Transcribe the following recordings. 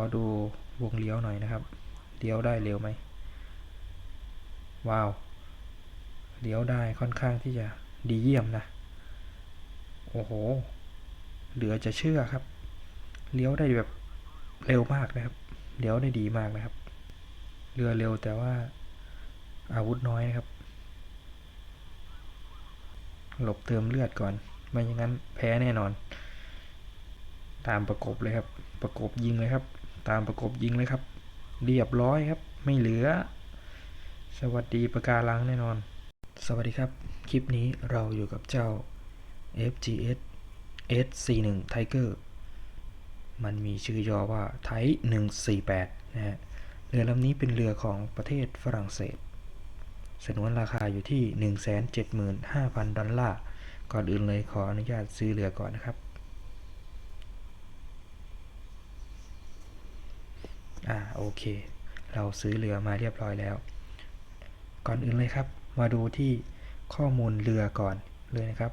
อดูวงเลี้ยวหน่อยนะครับ เลี้ยวได้เร็วไหม ว้าว เลี้ยวได้ค่อนข้างที่จะดีเยี่ยมนะ โอ้โห เหลือจะเชื่อครับ เลี้ยวได้แบบเร็วมากนะครับ เลี้ยวได้ดีมากนะครับ เรือเร็วแต่ว่าอาวุธน้อยนะครับ หลบเติมเลือดก่อน ไม่อย่างนั้นแพ้แน่นอน ตามประกบเลยครับ ประกบยิงเลยครับ ตามประกบยิงเลยครับ เรียบร้อยครับ ไม่เหลือ สวัสดีประการังแน่นอน สวัสดีครับ คลิปนี้เราอยู่กับเจ้า FGS S41 Tiger มันมีชื่อย่อว่าไท148 นะฮะ เรือลำนี้เป็นเรือของประเทศฝรั่งเศสสนวนราคาอยู่ที่ 175,000 ดอลลาร์ ก่อนอื่นเลยขออนุญาตซื้อเรือก่อนนะครับ อ่าโอเค เราซื้อเรือมาเรียบร้อยแล้ว ก่อนอื่นเลยครับ มาดูที่ข้อมูลเรือก่อนเลยนะครับ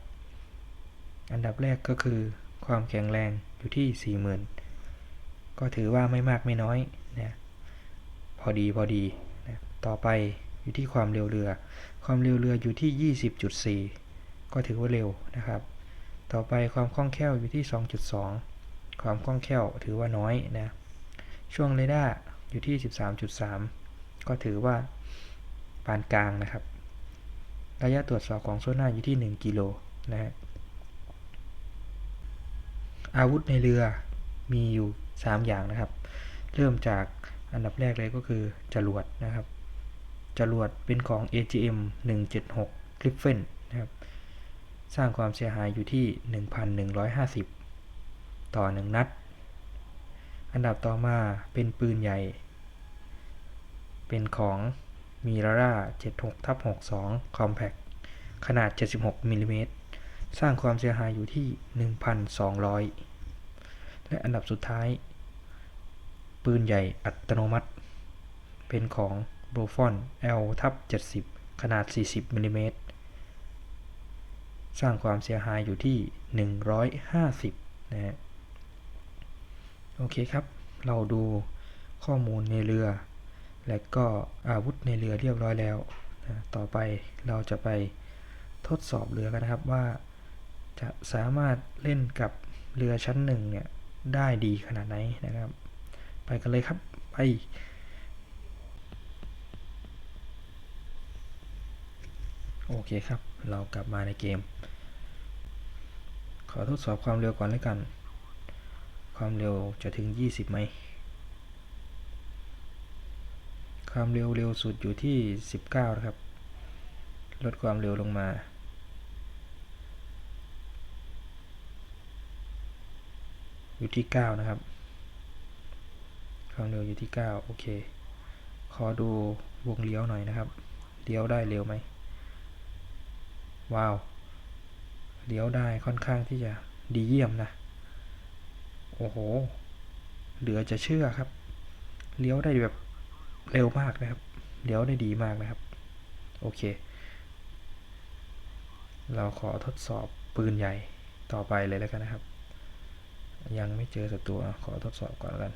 อันดับแรกก็คือความแข็งแรงอยู่ที่ 40,000 ก็ถือว่าไม่มากไม่น้อยนะพอดีพอดีนะต่อไปอยู่ที่ความเร็วเรือ ความเร็วเรืออยู่ที่ 20.4 ก็ถือว่าเร็วนะครับ ต่อไปความคล่องแคล่วอยู่ที่ 2.2 ความคล่องแคล่วถือว่าน้อยนะ ช่วงเรดาร์อยู่ที่ 13.3 ก็ถือว่าปานกลางนะครับ ระยะตรวจสอบของโซน่าอยู่ที่ 1 กิโลนะฮะอาวุธในเรือมีอยู่ 3 อย่างนะครับ เริ่มจากอันดับแรกเลยก็คือจรวดนะครับ จรวดเป็นของ AGM 176 Griffin นะครับ สร้างความเสียหายอยู่ที่ 1,150 ต่อ 1 นัด อันดับต่อมาเป็นปืนใหญ่ เป็นของมีราร่า76ทับ62 Compact ขนาด 76มิลลิเมตรสร้างความเสียหายอยู่ที่ 1,200 และอันดับสุดท้าย ปืนใหญ่อัตโนมัติ เป็นของ b o f o n L ทับ70 ขนาด 40มิลลิเมตรสร้างความเสียหายอยู่ที่ 150 นะฮะ โอเคครับ เราดูข้อมูลในเรือ และก็อาวุธในเรือเรียบร้อยแล้วนะต่อไปเราจะไปทดสอบเรือกันนะครับว่า จะสามารถเล่นกับเรือชั้นหนึ่งเนี่ยได้ดีขนาดไหนนะครับ ไปกันเลยครับไปโอเคครับ เรากลับมาในเกม ขอทดสอบความเร็วก่อนแล้วกัน ความเร็วจะถึง 20ไหม ความเร็วเร็วสุดอยู่ที่ 19 นะครับ ลดความเร็วลงมา อยู่ที่ 9 นะครับ ความเร็วอยู่ที่ 9 โอเค ขอดูวงเลี้ยวหน่อยนะครับ เลี้ยวได้เร็วไหม ว้าว เลี้ยวได้ค่อนข้างที่จะดีเยี่ยมนะ โอ้โห เหลือจะเชื่อครับ เลี้ยวได้แบบเร็วมากนะครับ เลี้ยวได้ดีมากนะครับ โอเค เราขอทดสอบปืนใหญ่ต่อไปเลยแล้วกันนะครับ ยังไม่เจอศัตรูขอทดสอบก่อนแล้วกัน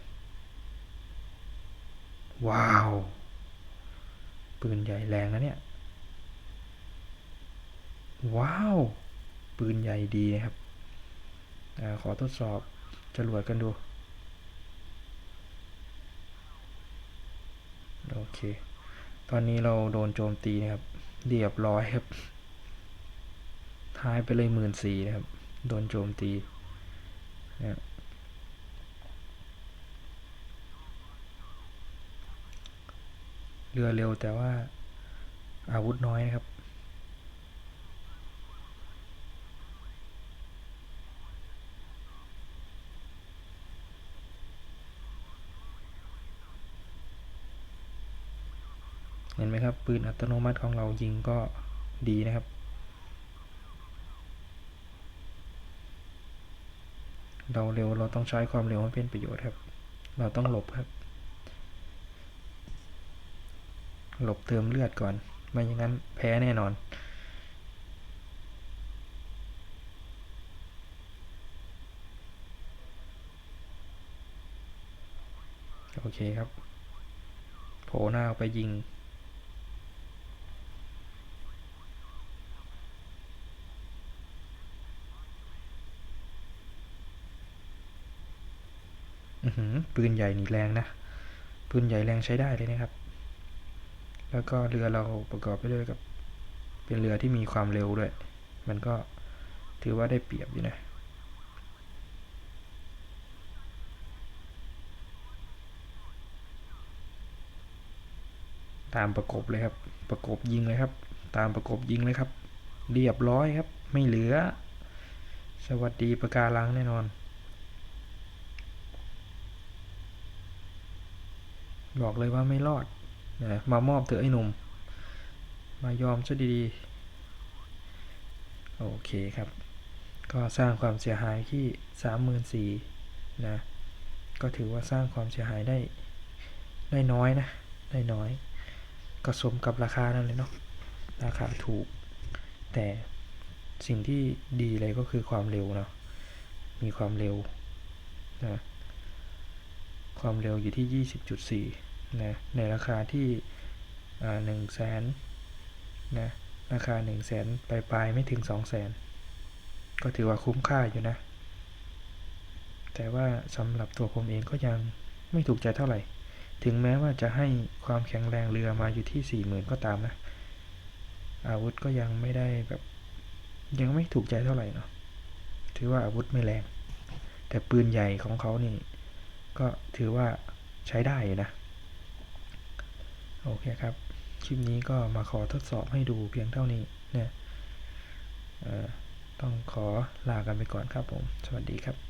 ว้าว ปืนใหญ่แรงนะเนี่ย ว้าว ปืนใหญ่ดีนะครับอขอทดสอบ จรวดกันดู โอเค ตอนนี้เราโดนโจมตีนะครับ เรียบร้อยครับ ท้ายไปเลยหมื่นสี่นะครับ โดนโจมตีนะเรือเร็วแต่ว่าอาวุธน้อยนะครับ นไหมครับ ปืนอัตโนมัติของเรายิงก็ดีนะครับ เราเร็วเราต้องใช้ความเร็วให้เป็นประโยชน์ครับ เราต้องหลบครับ หลบเติมเลือดก่อน ไม่อย่างนั้นแพ้แน่นอนโอเคครับ โผล่หน้าออกไปยิง อือหือ ปืนใหญ่นี่แรงนะ ปืนใหญ่แรงใช้ได้เลยนะครับ แล้วก็เรือเราประกอบไปด้วยกับ เป็นเรือที่มีความเร็วด้วย มันก็ถือว่าได้เปรียบอยู่นะตามประกบเลยครับ ประกบยิงเลยครับ ตามประกบยิงเลยครับ เรียบร้อยครับ ไม่เหลือ สวัสดีประการังแน่นอน บอกเลยว่าไม่รอดนะมามอบเถอะไอ้หนุ่ม มายอมซะดีๆ โอเคครับ ก็สร้างความเสียหายที่สามหมื่นสี่นะ ก็ถือว่าสร้างความเสียหายได้ ได้น้อยนะ ได้น้อย ก็สมกับราคานั่นเลยเนาะ ราคาถูก แต่สิ่งที่ดีเลยก็คือความเร็วเนาะ มีความเร็วนะ ความเร็วอยู่ที่ 20.4 นะในราคาที่หนึ่งแสนนะราคา1 0 0 0 0แสนปลายๆไม่ถึง 2 0 0แสนก็ถือว่าคุ้มค่าอยู่นะ แต่ว่าสำหรับตัวผมเองก็ยังไม่ถูกใจเท่าไหร่ ถึงแม้ว่าจะให้ความแข็งแรงเรือมาอยู่ที่ 40,000 ก็ตามนะ อาวุธก็ยังไม่ได้แบบ ยังไม่ถูกใจเท่าไหร่เนาะถือว่าอาวุธไม่แรง แต่ปืนใหญ่ของเขานี่ ก็ถือว่าใช้ได้นะ โอเคครับ คลิปนี้ก็มาขอทดสอบให้ดูเพียงเท่านี้เนี่ยต้องขอลากันไปก่อนครับผม สวัสดีครับ